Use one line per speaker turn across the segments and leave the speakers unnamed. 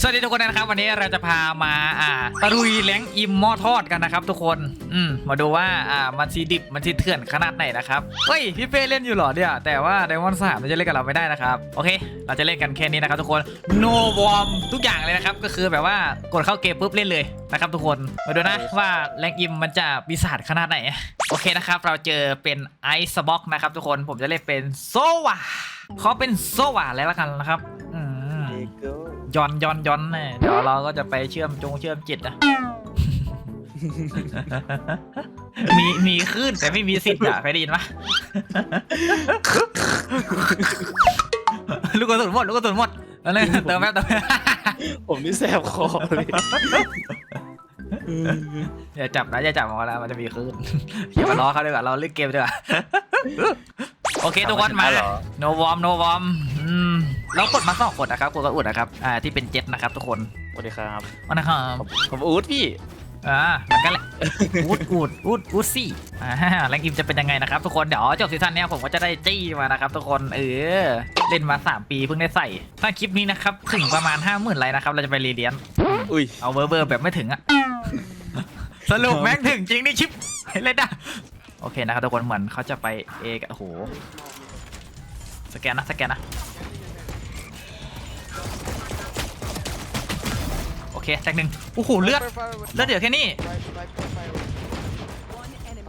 สวัสดีทุกคนนะครับ วันนี้เราจะพามาอ่าตะลุยแหลงอิมหม้อทอดกันนะครับ ทุกคนอืมมาดูว่าอ่ามันซีดิบมันซีเถื่อนขนาดไหนนะครับเฮ้ยพี่เป้เล่นอยู่เหรอเนี่ยแต่ว่าไดมอนด์สามจะเล่นกับเราไม่ได้นะครับโอเค เราจะเล่นกันแค่นี้นะครับทุกคน no warm ทุกอย่างเลยนะครับก็คือแบบว่ากดเข้าเกมปุ๊บเล่นเลยนะครับทุกคนมาดูนะว่าแรงอิมมันจะปีศาจขนาดไหนโอเคนะครับ เราเจอเป็นไอซ์บ็อกนะครับ ทุกคนผมจะเล่นเป็นโซวาเขาเป็นโซวาแล้วละกันนะครับอืม ย้อนย้อนย้อนแน่เดี๋ยวเราก็จะไปเชื่อมจงเชื่อมจิตนะ มีมีขึ้นแต่ไม่มีสิทธิ์อะเคยได้ยินปะลูกกระสุนหมดลูกกระสุนหมดแล้วเนี่ยเติมแป๊บเติมแป๊บ
ผมนี่แสบคอเลย
อย่าจับนะอย่าจับมันแล้วมันจะมีขึ้นอย่ามาล้อเขาดีกว่าเราเล่นเกมดีกว่าโอเคทุกคนมาโนวอมโนวอมอืม เรากดมาสองคนนะครับกดกระอุดนะครับอ่าที่เป็นเจ็ตนะครับทุกคน
สวัสดีครับ
วันนะครับ
ผมอู๊ดพี่
อ่าเหมือนกันแหละอูดอูดอูดอูดซี่อ่าแรงอิมจะเป็นยังไงนะครับทุกคนเดี๋ยวจบซีซั่นเนี้ยผมก็จะได้จี้มานะครับทุกคนเออเล่นมา 3 ปีเพิ่งได้ใส่ ถ้าคลิปนี้นะครับถึงประมาณ 5 0,000ไลค์นะครับเราจะไปรีเลียน
อุ้ย
เอาเบอร์เบอร์แบบไม่ถึงอะสรุปแม่งถึงจริงนี่ชิปเล่นได้โอเคนะครับทุกคนเหมือนเขาจะไปเอกโอ้โหสแกนนะสแกนนะ เคแตกหนึ่งโอ้โหเลือดเลือดเดี๋ยวแค่นี้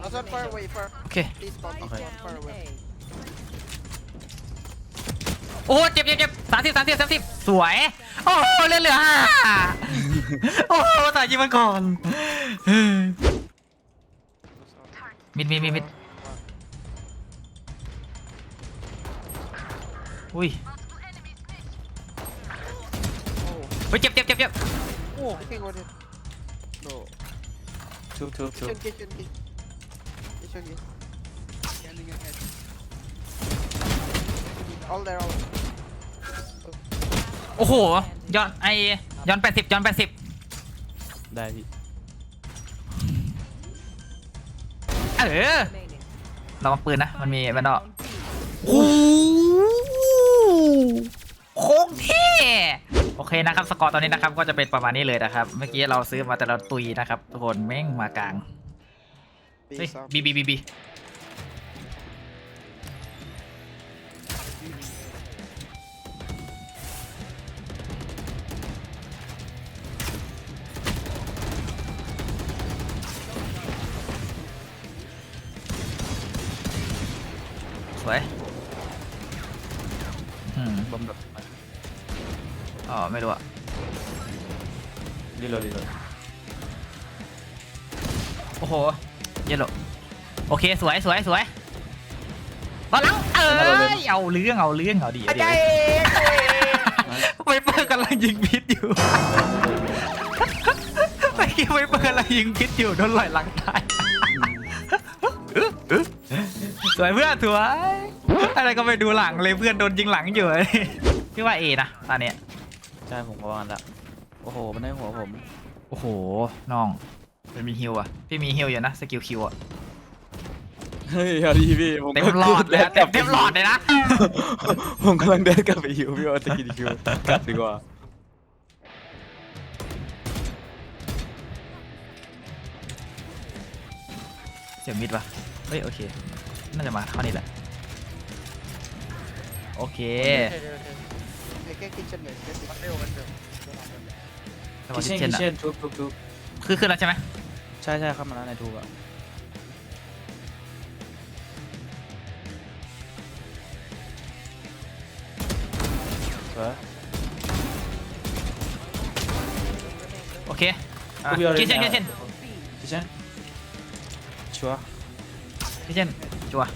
Last one far away, far.
โอเค
Please bomb this one far away.
โอ้โหเจ็บเจ็บเจ็บสามสิบสามสิบสามสิบสวย โอ้โหเหลือเหลือห้าโอ้โหตายยิงมันก่อนมิดมิดมิดมิดอุ้ย
Oh,
เฮ้ยเจ็บเจ็บเจ็บเจ็บ
oh, I think what it. No.
ทุบทุบทุบ
Kitchen, kitchen, kitchen. Kitchen, kitchen. Scanning ahead. All there, all.
โอ้โหย้อนไอย้อนแปดสิบย้อนแปดสิบ
ได้พี่
เออระวังปืนนะ มันมีแบนดอกโอ้โหโค้งเท่ โอเคนะครับสกอร์ตอนนี้นะครับก็จะเป็นประมาณนี้เลยนะครับ เมื่อกี้เราซื้อมาแต่เราตุยนะครับทุกคนแม่งมากลางเฮ้ย
Peace out.
บีบีบีบี เคสวยสวยสวยมาแล้วเออเอาเรื่องเอาเรื่องเอาดีเอาดีไวเปอร์กำลังยิงพิษอยู่ไอ้กี้ไวเปอร์กำลังยิงพิษอยู่โดนลอยหลังตายสวยเพื่อนสวยอะไรก็ไปดูหลังเลยเพื่อนโดนยิงหลังอยู่พี่ว่าเอนะตอนเนี้ย
ใช่ผมก็ว่างั้นละโอ้โหมันได้หัวผม
โอ้โหน้องมันมีฮิวอะพี่มีฮิวอยู่นะสกิลคิวอะ
เฮ้ยเอาดีพี่ผม
เต็มหลอดเลยนะเต็มเต็มหลอดเลยนะ
ผมกำลังเดินกลับไปหิวพี่ว่าจะกินคิวกลับดีกว่า
เสียงมิดปะเฮ้ยโอเค น่าจะมาเท่านี้แหละ โอเค
Okay, okay, kitchen, guys. Let's see.
สวั
คิ
ส
เช่
ดี
น
เช่น
คิเช่นทุบทุบทุบ
คือขึ้นแล้วใช่ไหม
ใช่ใช่เข้ามาแล้วในทูบอะ สวย
โอเคอะ
ทุบยอดเลย
คิดเช่นคิดเช่น
คิเช่นชัวร์
คิดเช่นชัวร์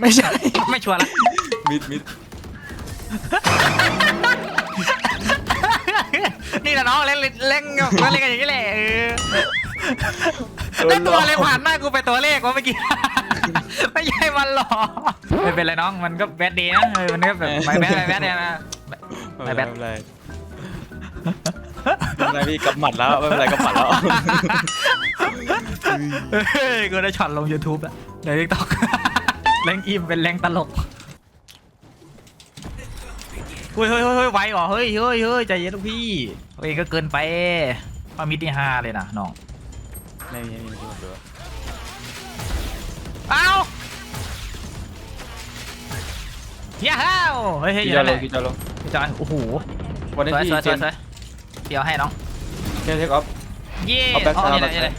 ไม่ใช่
ไม่ชัวร์ละ
มิดมิด
นี่แหละน้องเล่นเล่นเล่นก็เล่นกันอย่างนี้แหละเออแล้วตัวอะไรผ่านหน้ากูไปตัวเลขวะเมื่อกี้ ไม่ใช่มันหรอไม่เป็นไรน้องมันก็แบดเดย์นะเออมันก็แบบไม่แบดไม่แบดเนี่ยนะ
ไม่เป็นไรไม่เป็นไรไม่เป็นไรพี่กำหมัดแล้วไม่เป็นไรกำหมัดแล้ว
เฮ้ยกูได้ช็อตลง YouTube แล้วในทิกตอกแรงอิมเป็นแรงตลกเฮ้ยเฮ้ยเฮ้ยเฮ้ยไหวเหรอเฮ้ยเฮ้ยเฮ้ยใจเย็นลูกพี่เฮ้ยก็เกินไปมามิดที่ห้าเลยนะน้อง
ไม่มีไม่มีที่ผมดู
เอ้าเย้าเฮ้ยเฮ้ยอ
พี่
ยู่
จะ
นั่น
ล
แห
ง
ละ
พี่จะลง
พี่จอนโอ้โห
วัน
ส
นี้
วย
พี่
สวยส
เจ
วย
น
สวยเดี๋ยวให้น้อง
เจนเทคออฟ
เย่
เอา back
อ๋อ
side
นี่แหละ
back
นี่แหละ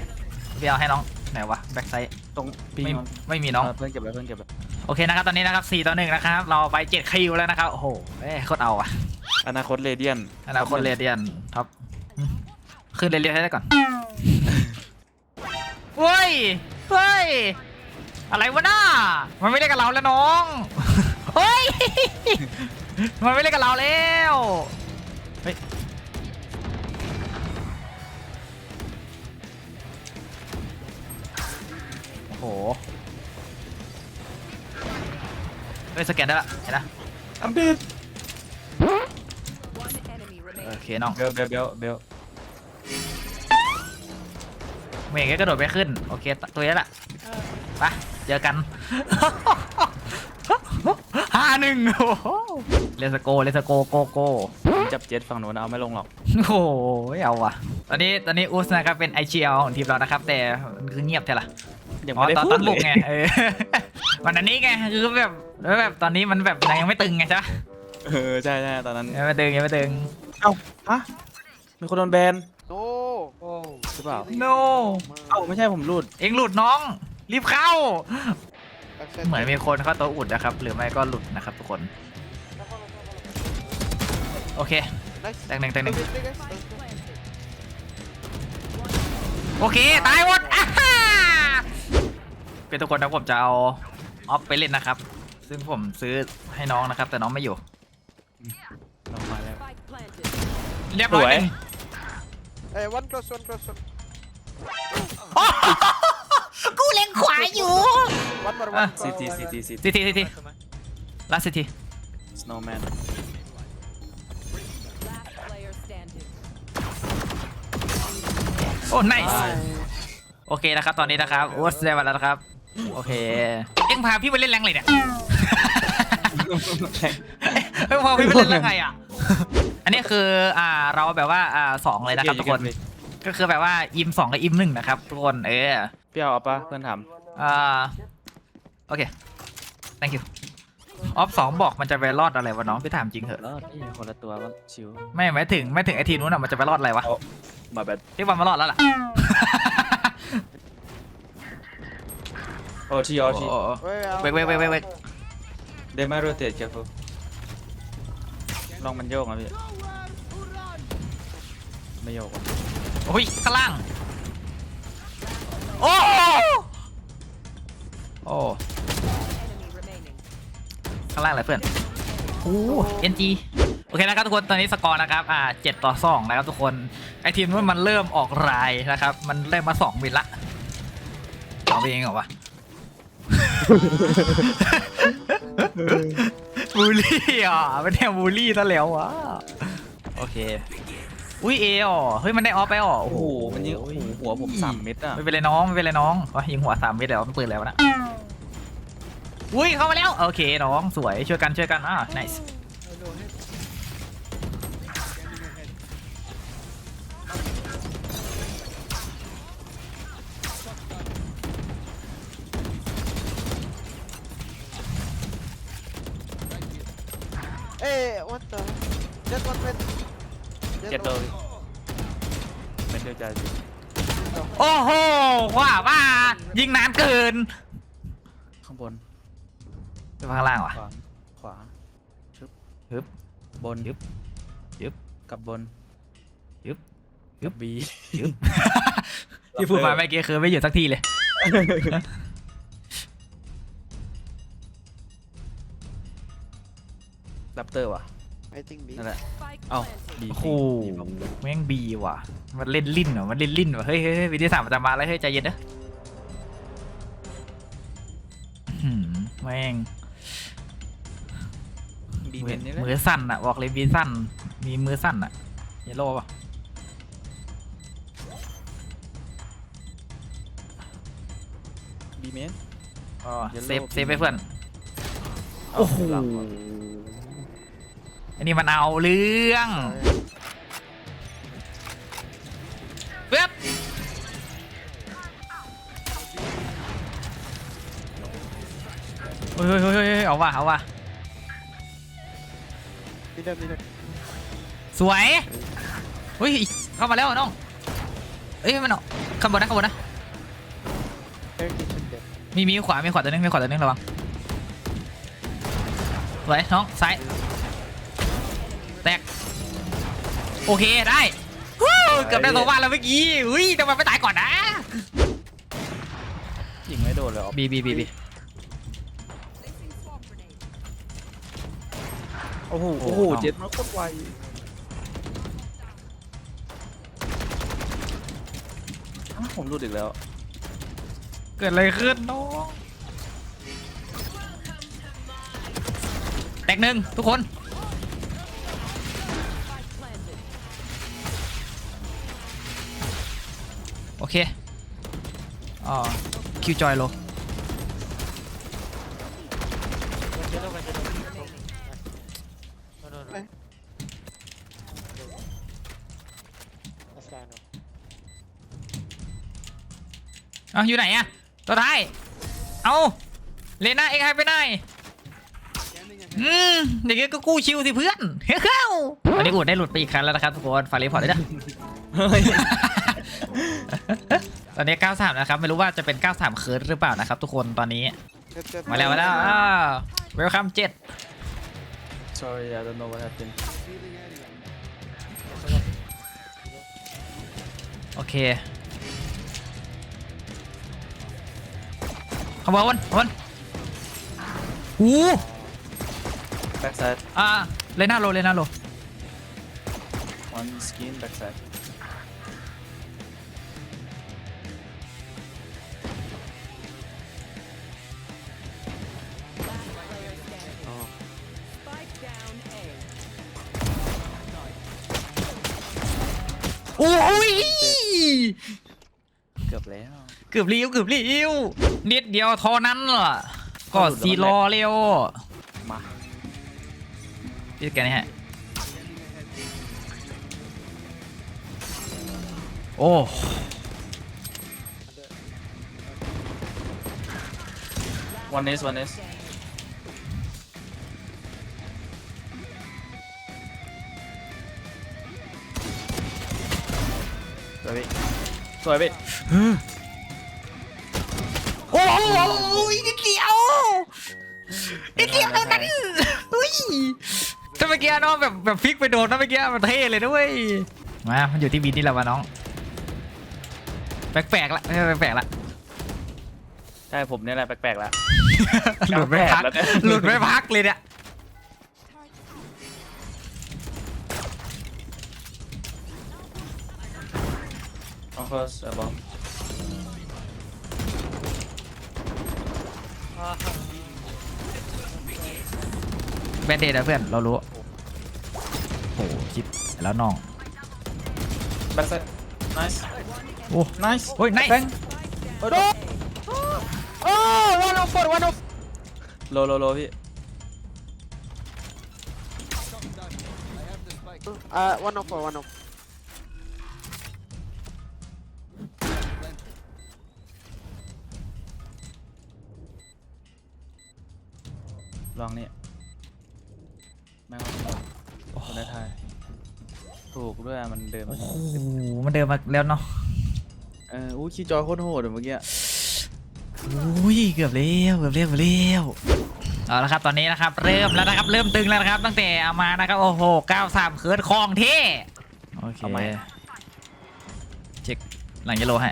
เดี๋ยวให้น้อง ไหนวะ แบ็กไซด์
ตรงปี
ไม่
มัน
ไม่มีน้อง
เพื่อนเก็บไว้เพื่อนเก็บไว้
โอเคนะครับ ตอนนี้นะครับ4ต่อ1นะครับ เราไป7คิวแล้วนะครับ โอ้โหเอ้ยโคตรเอาอะ
อนาคตเรเดียน
อนาคตเรเดียนท็อปอืมขึ้นเรเดียนให้ได้ก่อนเฮ้ยเฮ้ย อะไรวะน่ามันไม่เล่นกับเราแล้วน้องเฮ้ยมันไม่เล่นกับเราแล้วเฮ้ยโอ้โหเฮ้ยสแกนได้ละเห็นนะ
อัมเบด
One enemy
โอ
remaining.
เคน้อง
เบลเบลเบลเบล
เมย์ก็กระโดดไปขึ้น โอเค ตัวนี้แหละไป เจอกัน ห้าหนึ่งโอ้โหเลสโกเลสโกโกโก
ผมจับเจ็ตฝั่งโน้นเอาไม่ลงหรอก
โอ้โหเอาว่ะ ตอนนี้ตอนนี้อุสนะครับเป็นไอเชียของทีมเรานะครับ แต่มันคือเงียบใช่ละ
ยัง
อ๋อ
ไม่ได้
ตอน
พู
ต
ด
อน
เล
บุก
ย
ไงเออมันอันนี้ไงคือแบบแล้วแบบตอนนี้มันแบบยังไม่ตึงไงใช่ปะ
เออใช่ใช่ตอนนั้น
ยังไม่ตึงยังไม่ตึง
เอ้าฮะมีคนโดนแบน
โนโอ้
หรือเปล่า
no
เอ้าไม่ใช่ผมรูด
เอ็งหลุดน้อง รีบเข้า
แบ็คไซด์
เหมือนมีคนเข้าตัวอุดนะครับ หรือไม่ก็หลุดนะครับทุกคน โอเค
Nice.
แตงหนึ่งแตงหนึ่ง
Wait, wait, wait, guys.
โอเค ตายหมดอ่าฮ่าเป็นทุกคนนะผมจะเอาออฟไปเล่นนะครับ ซึ่งผมซื้อให้น้องนะครับ แต่น้องไม่อยู่
ลงมาแล้ว
Spike planted.
เรียบร้อย
สวย
หนึ่ง
Hey, one close, one close, one.
กูเล็งขวาอยู่
One more,
Ah.
one.
ซี
more,
ที
one
ซี
more.
ทีซี
สิทีสิทีลาสิที
สโนว์แมน
Last player standing.
โอ้ไนส์โอเคนะครับตอนนี้นะครับโอ้ได้มาแล้วนะครับโอเคเอ็งพาพี่ไปเล่นแรงเลยเนี่ย เอ็งพาพี่ไปเล่นแรงไงอะ อันนี้คืออ่าเราแบบว่าอ่าสองเลยนะครับทุกคน ก็คือแบบว่าอิมสองกับอิมหนึ่งนะครับทุกคนเออ
พี่เอาเอาปะเพื่อนถาม
อ่าโอเค thank you ออฟสองบอกมันจะไปรอดอะไรวะน้องพี่ถามจริงเหอะ
รอดพี่คนละตัวก็ชิว
ไม่ไม่ถึงไม่ถึงไอทีนู้นอะมันจะไปรอดอะไรวะ
มาแบบ
พี่บอลมารอดแล้วล่ะ
โอ้ทีโอที
โอ้
Wait,
เวกเวกเวกเวกเวก
เดมาโรเตทแคฟูลองมันโยกนะพี่ไม่โยกอะ
โอ้ยข้างล่างโอ้โอ้ข้างล่างอะไรเพื่อนโอ้เอ็นจีโอเคนะครับทุกคนตอนนี้สกอร์นะครับอ่าเจ็ดต่อสองนะครับทุกคนไอทีมนู้นมันเริ่มออกรายนะครับ มันเริ่มมาสองวินละสองวินเองเหรอวะบูลลี่อะไม่ได้บูลลี่ซะแล้ววะโอเค อุ้ยเออ๋อเฮ้ยมันได้ออฟไปอ๋อ
โอ้โหมันยิงโอ้โหหัวผมสามเม็ดอะ
ไม่เป็นไรน้องไม่เป็นไรน้องวะยิงหัวสามเมตรแล้วมันปืนแล้วนะอุ้ยเข้ามาแล้วโอเคน้องสวยช่วยกันช่วยกันอ่า nice
เอ้ย what the just one minute
เจ็ดโดนเม็ดเดียวใจสิ
โอ้โหว่าว่ายิงนานเกิน
ข้างบน
ไปข้างล่างวะ
ขวาขวาชึบ
ฮึบ
บน
ยึบยึบ
กับบน
ยึบยึบ
กับบี
ยึบที่พูดมาเมื่อกี้คือไม่หยุดสักทีเลย
แรปเตอร์ว่ะ
I think B
นั่นแหละ
Spike
เอ้า
planted.
บี
โอ้โหแม่งบีว่ะ มันเล่นลิ้นเหรอมันเล่นลิ้นว่ะเฮ้ยเฮ้ยเฮ้ยวิธีสามมันจะมาแล้วเฮ้ยใจเย็นนะอื้อหือแม่ง
บี
มื
เม
อน
นี่แหละ
มือสั่นอะบอกเลยบีสั่น มีมือสั่นอะเยลโล่ป่ะ
บีเมน
อ๋อ
Yellow
เซฟเซฟไปเพื่อน โอ้โห อันนี้มันเอาเรื่องเว็บเฮ้ยเฮ้ยเฮ้ยเฮ้ยเอาว่ะเอาว่ะ
นี่เดิมนี่เดิม
สวยเฮ้ยเข้ามาแล้วน้องเอ้ยมันเอาข้างบนนะข้างบนนะ
เอ้ยกินเด็ด
มีมีขวามีขวาตัวนึงมีขวาตัวนึงระวังสวยน้องซ้าย โอเคได้ฮู้เกือบได้ตัวบ้านแล้วเมื่อกี้อุ้ยทำไมไม่ตายก่อนนะ
ยิงไม่โดนเลยอ๋อ
บีบีบีบี
โอ้โห
โอ้
โอ้
โห
โหเจ็ดมันโคตรไวอ้าวผมหลุดอีกแล้ว
เกิดอะไรขึ้นน้องแตกหนึ่งทุกคน อเคอ๋อคิวจอยโลเอาอยู่ไหนอะตัวท้าย เอาเลน่าเอ็กไฮไปไหนอืมอย่างงี้ก็กู้ชิวสิเพื่อนเฮ้ยวันนี้อูดได้หลุดไปอีกครั้งแล้วนะครับทุกคน ฝากรีพอร์ตด้วยนะ
เฮ้ย
ตอนนี้ 93 นะครับ ไม่รู้ว่าจะเป็น 93 เคิร์ดหรือเปล่านะครับ ทุกคนตอนนี้
เจ็ดเจ็ด
มาแล้วมาแล้วอ้าวเวลคัมเจ็ด
sorry I don't know what happened
โอเคขบวนขบวนหู
backside
อ่าเลน่าโลเลน่าโล
one skin backside
โอ้ย
เกือบแล้ว
เกือบเลี้ยวเกือบเลี้ยวนิดเดียวเท่านั้นล่ะก็ซีรอเร็ว
มา
พี่แกนี่ฮะโอ้
one is one is สวย พี่สวยพี่
โอ้ยนิดเดียวนิดเดียวเท่านั้นอุ้ยถ้าเมื่อกี้น้องแบบแบบฟิกไปโดนนะเมื่อกี้มันเท่เลยด้วยมามันอยู่ที่บีนี่แหละวะน้องแปลกๆละไม่ใช่แปลกๆละ
ใช่ผมเนี่ยแหละแปลกๆแล้ว
หลุดไม่พัก
ล้วเนี่ย
หลุดไม่พักเลยเนี่ย
of course above
แบนเดดอะเพื่อน เรารู้ โอ้ชิปแล้วน้อง
backside nice
โอ้
nice
โอ้ยไน
Bang
โอ้โหโอ้วันออฟวันออฟ
โลโลโลพี่
อ่าวันออ
ลองนี่แม่งเอาคนได้ทายถูกด้วยอะมันเดิม
โอ้โหมันเดินมาแล้วเนาะ
เอออู้คีย์จอยโคตรโหดอะเมื่อกี้
อุ้ยเกือบเลี้ยวเกือบเลี้ยวเกือบเลี้ยวเอาละครับตอนนี้นะครับเริ่มแล้วนะครับเริ่มตึงแล้วนะครับ ตั้งแต่เอามานะครับโอ้โห93เคิร์ดคลองเท่ โอเคเช็คหลังยะโลให้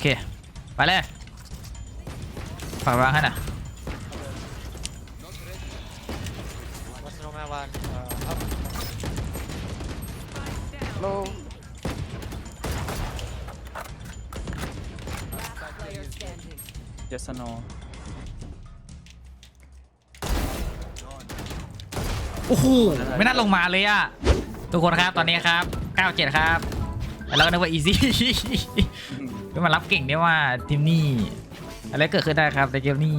เค ไปเลยฝากวางให้หน่อย
โล
Player standing.
เจสโน
โอ้โหไม่น่าลงมาเลยอะทุกคนครับตอนนี้ครับ 97 ครับ แล้วก็นึกว่าอีซี่ ก็มารับเก่งได้ว่าทีมนี่อะไรเกิดขึ้นได้ครับในเกมนี้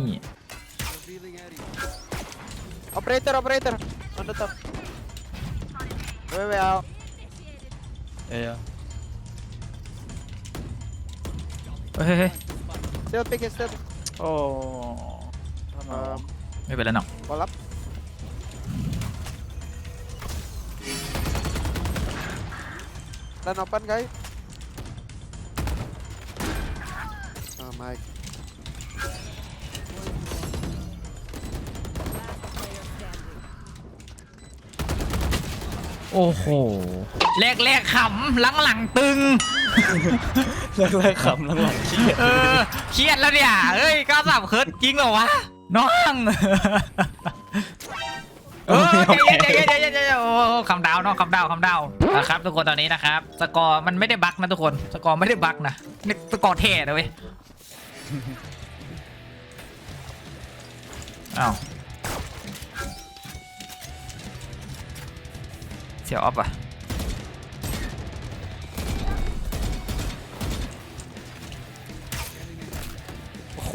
Operator, operator. On the top. Wait, wait, out.
เอ้ย
เฮ้ยเฮ้ยเฮ้ย
Still picking, still.
โอ้
Um,
ไม่เป็นไรหรอก
wall up. Run open, guys. Oh my.
Last player standing.
โอ้โหแรกแรกๆขำหลังหลังๆตึง
แรกๆขำหลังๆขี้
เออเครียดแล้วเนี่ยเอ้ยก้าวสามเคิร์ดจริงเหรอวะน้องเออใจเย็นใจเย็นใจเย็นใจเย็นโอ้คำดาวน้องคำดาวคำดาวนะครับ ทุกคนตอนนี้นะครับ สกอร์มันไม่ได้บั๊กนะทุกคน สกอร์ไม่ได้บั๊กนะนี่สกอร์เท่นะเว้ย อ้าวเสียออฟอะโอ้โห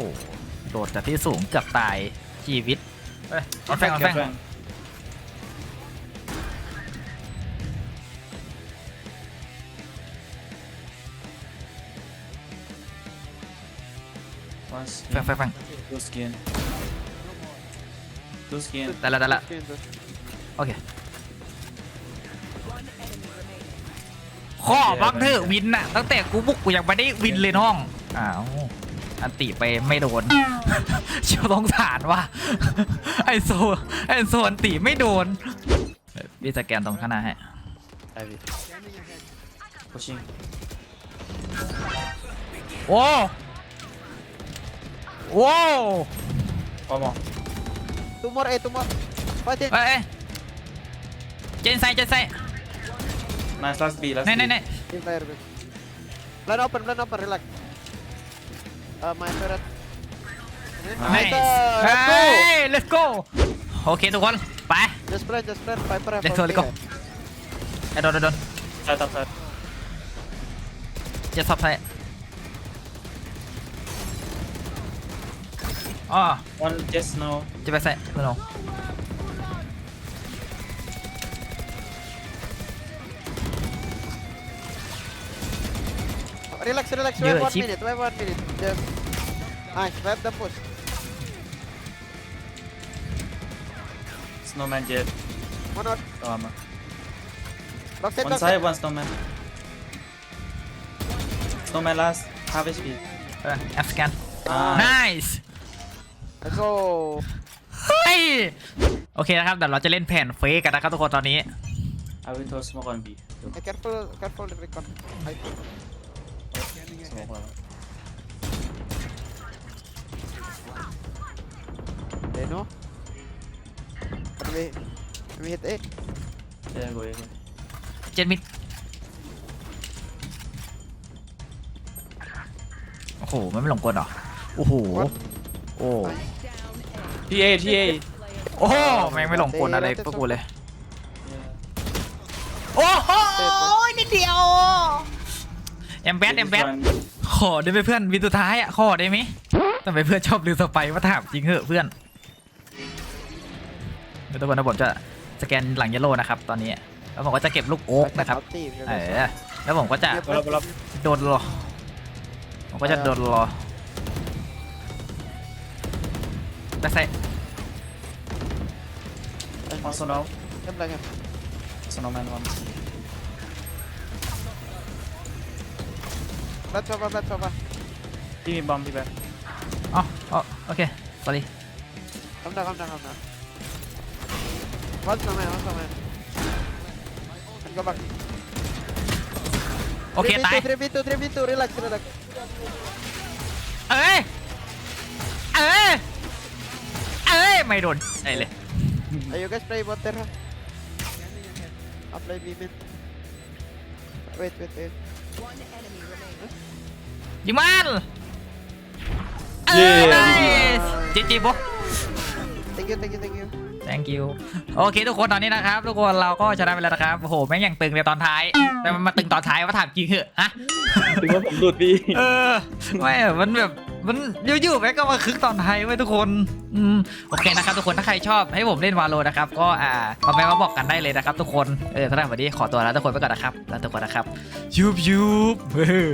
โดดจากที่สูงเกือบตายชีวิตเอ้ยเอาแฟงเอาแฟง
วันส
แฟงแฟงแฟง
ดูสกินดูสกิน
ได้ละได้ละ
Change this.
โอเค
One enemy remaining.
ข้อบังเถอะวินน่ะตั้งแต่กูบุกกูยังไม่ได้วินเลยน้องอ้าวอันติไปไม่โดน เชียวต้องสารว่ะไอโซไอโซอันติไม่โดนเดี๋ยวพี่สแกนตรงข้างหน้าให้
ไอวี pushing
โอ้ โอ้
one more
Two more, eh, two more. Fight it.
เอ้ยเอ้ยเจนไซเจนไซ
nice last B last
นี่
B
นี่นี่
In fire, big. Plan open, plan open, relax. Uh, my turret.
Nice.
Nice. Let's go.
เฮ้ย let's go โอเคทุกคน ไป
Just plan, just plan. Viper have
Let's go, let's go.
ulti,
ไอ้โดนโดนโดน
side top side
จะซับไซอ๋ อ
one just no
จะไปใส่โนโน
eh. Relax, relax. We
Yeah,
have one
cheap.
minute. We have one minute. Just. Nice. We have the push.
snowman jet
One out.
no armor
Back side,
one
back
side
side.
one snowman snowman last half HP
เออแอ ฟสแกน
Ah.
nice
Let's go.
เฮ้ยโอเคนะครับเดี๋ยวเราจะเล่นแผ่นเฟกกันนะครับทุกคนตอนนี้
I will throw smoke on B
Hey, careful, careful, recon. I
smoke wala
They know. Can we, can we hit A?
yeah go yeah go
เจนมิดโอ้โหมันไม่หลงกลเหรอโอ้โหโอ้
Down A.
TA TA
Player
โอ้โหแม่งไม่หลงกลอะไรพวกกูเลย
yeah
โอ้โหนิดเดียวแอมแบดแอมแบด
This one
ขอได้ไหมเพื่อนวินสุดท้ายอะขอได้ไหมทำไมเพื่อนชอบลืมสไปว่าถามจริงเหอะเพื่อนเดี๋ยวทุกคนนะผมจะสแกนหลังเยลโล่นะครับตอนนี้ แล้วผมก็จะเก็บลูกโอ๊กนะครับ
Ulti, because
เอ
that's-
อแล้วผมก็จะ
Yeah,
Pull up, pull up.
โดนรอผมก็จะโดนรอ แต่ใส่
one snow
Yan lang yan.
snowman one
Let's over, let's over.
give me bomb be back
อ๋ออ๋อโอเค sorry
Calm down, calm down, calm down. One snowman, one snowman. And go back.
โอเค ตาย
3v2, 3v2, 3v2, relax, relax.
เอ้ย เอ้ยเอ้ย ไม่โดนไอ้เลย
Are you guys play water, ha? I'll play B mid. Wait, wait, wait.
One enemy remaining.
ยิงมันเออ
เย้
nice จีจีบุ๊
Thank you, thank you, thank you.
thank you โอเคทุกคนตอนนี้นะครับ ทุกคนเราก็ชนะไปแล้วนะครับโอ้โหแม่งอย่างตึงในตอนท้าย แต่มันมาตึงตอนท้ายว่าถามจริงเหอะฮะ
ถึงว่าผมหลุดพี่
เออไม่อะมันแบบ มันยู่ๆแม่งก็มาคึกตอนไทยไว้ทุกคนอืมโอเคนะครับทุกคนถ้าใครชอบให้ผมเล่นวาโลนะครับก็อ่ามาแม่มาบอกกันได้เลยนะครับ ทุกคนเออสำหรับวันนี้ขอตัวแล้วทุกคนไปก่อนนะครับแล้วทุกคนนะครับยูบยูบเฮ้อ